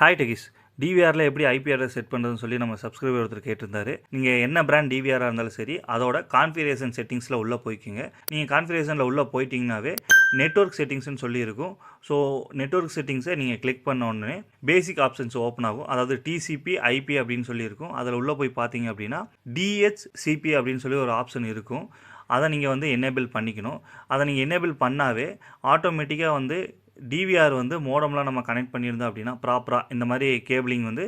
Hi டெகிஸ் டிவிஆரில் எப்படி IP address set பண்ணுறதுன்னு சொல்லி நம்ம சப்ஸ்கிரைபர் ஒருத்தர் கேட்டிருந்தாரு. நீங்கள் என்ன பிராண்ட் டிவிஆராக இருந்தாலும் சரி அதோட கான்ஃபிகரேஷன் செட்டிங்ஸில் உள்ளே போய்க்கிங்க. நீங்கள் கான்ஃபிகரேஷனில் உள்ளே போயிட்டீங்கன்னாவே நெட்வொர்க் செட்டிங்ஸ்னு சொல்லி இருக்கும் ஸோ நெட்வொர்க் செட்டிங்ஸை நீங்கள் கிளிக் பண்ண உடனே பேசிக் ஆப்ஷன்ஸ் ஓப்பன் ஆகும். அதாவது டிசிபி ஐபி அப்படின்னு சொல்லியிருக்கும். அதில் உள்ளே போய் பார்த்தீங்க அப்படின்னா டிஹெச்சிபி அப்படின்னு சொல்லி ஒரு ஆப்ஷன் இருக்கும். அதை நீங்கள் வந்து எனேபிள் பண்ணிக்கணும். அதை நீங்கள் எனேபிள் பண்ணாவே ஆட்டோமேட்டிக்காக வந்து டிவிஆர் வந்து மோடம்லாம் நம்ம கனெக்ட் பண்ணியிருந்தோம் அப்படின்னா ப்ராப்பராக இந்த மாதிரி கேபிளிங் வந்து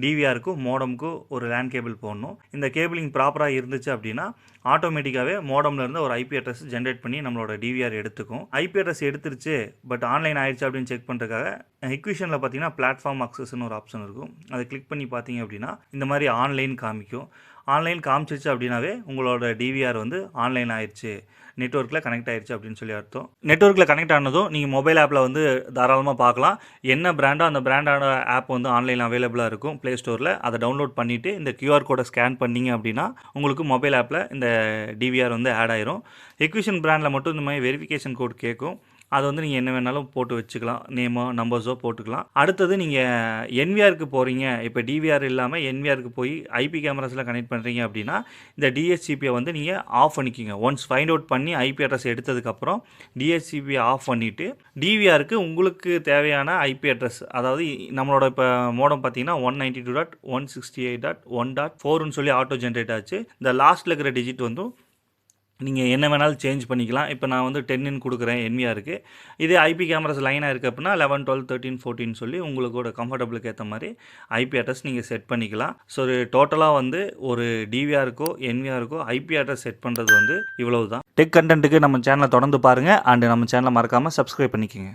டிவிஆருக்கும் மோடமுக்கும் ஒரு லேண்ட் கேபிள் போடணும். இந்த கேபிளிங் ப்ராப்பராக இருந்துச்சு அப்படின்னா ஆட்டோமேட்டிக்காகவே மோடம்ல இருந்து ஒரு ஐபி அட்ரஸ் ஜென்ரேட் பண்ணி நம்மளோட டிவிஆர் எடுத்துக்கும். ஐபி அட்ரஸ் எடுத்துருச்சு பட் ஆன்லைன் ஆயிடுச்சு அப்படின்னு செக் பண்ணுறதுக்காக எக்விஷனில் பார்த்தீங்கன்னா பிளாட்ஃபார்ம் அக்சஸ்னு ஒரு ஆப்ஷன் இருக்கும். அதை கிளிக் பண்ணி பார்த்தீங்க அப்படின்னா இந்த மாதிரி ஆன்லைன் காமிக்கும். ஆன்லைன் காமிச்சிருச்சு அப்படின்னாவே உங்களோட டிவிஆர் வந்து ஆன்லைன் ஆயிடுச்சு நெட்ஒர்க்கில் கனெக்ட் ஆயிடுச்சு அப்படின்னு சொல்லி அர்த்தம். நெட்ஒர்க்கில் கனெக்ட் ஆனதும் நீங்கள் மொபைல் ஆப்பில் வந்து தாராளமாக பார்க்கலாம். என்ன பிராண்டோ அந்த பிராண்டான ஆப் வந்து ஆன்லைனில் அவைலபிளாக இருக்கும். ப்ளே ஸ்டோரில் அதை டவுன்லோட் பண்ணிவிட்டு இந்த கியூஆர் கோடை ஸ்கேன் பண்ணீங்க அப்படின்னா உங்களுக்கு மொபைல் ஆப்பில் இந்த டிவிஆர் வந்து ஆட் ஆயிரும். எக்விஷன் பிராண்டில் மட்டும் இந்த மாதிரி வெரிஃபிகேஷன் கோட் கேட்கும். அதை வந்து நீங்கள் என்ன வேணாலும் போட்டு வச்சுக்கலாம். நேமோ நம்பர்ஸோ போட்டுக்கலாம். அடுத்தது நீங்கள் என்விஆருக்கு போகிறீங்க இப்போ டிவிஆர் இல்லாமல் என்விஆருக்கு போய் ஐபி கேமராஸில் கனெக்ட் பண்ணுறீங்க அப்படின்னா இந்த டிஎஸ்சிபியை வந்து நீங்கள் ஆஃப் பண்ணிக்கிங்க. ஒன்ஸ் ஃபைண்ட் அவுட் பண்ணி ஐபி அட்ரஸ் எடுத்ததுக்கப்புறம் டிஎஸ்சிபியை ஆஃப் பண்ணிவிட்டு டிவிஆருக்கு உங்களுக்கு தேவையான ஐபி அட்ரஸ் அதாவது நம்மளோட இப்போ மோடம் பார்த்தீங்கன்னா one ninety two dot one sixty eight dot one dot ஃபோர்னு சொல்லி ஆட்டோ ஜென்ரேட் ஆச்சு. இந்த லாஸ்ட்டில் இருக்கிற டிஜிட் வந்து நீங்கள் என்ன வேணாலும் சேஞ்ச் பண்ணிக்கலாம். இப்போ நான் வந்து டென்னு கொடுக்குறேன் என்விஆருக்கு இதே ஐபி கேமராஸ் லைனாக இருக்குது அப்படின்னா லெவன் டுவெல் தேர்ட்டின் ஃபோர்டின் சொல்லி உங்களோட கம்ஃபர்டபுளுக்கு ஏற்ற மாதிரி ஐபி அட்ரஸ் நீங்கள் செட் பண்ணிக்கலாம். ஸோ டோட்டலாக வந்து ஒரு டிவிஆருக்கோ என்விஆருக்கோ ஐபி அட்ரஸ் செட் பண்ணுறது வந்து இவ்வளவு தான் டெக் கண்டென்ட்டுக்கு நம்ம சேனலை தொடர்ந்து பாருங்கள் அண்டு நம்ம சேனலை மறக்காமல் சப்ஸ்கிரைப் பண்ணிக்கோங்க.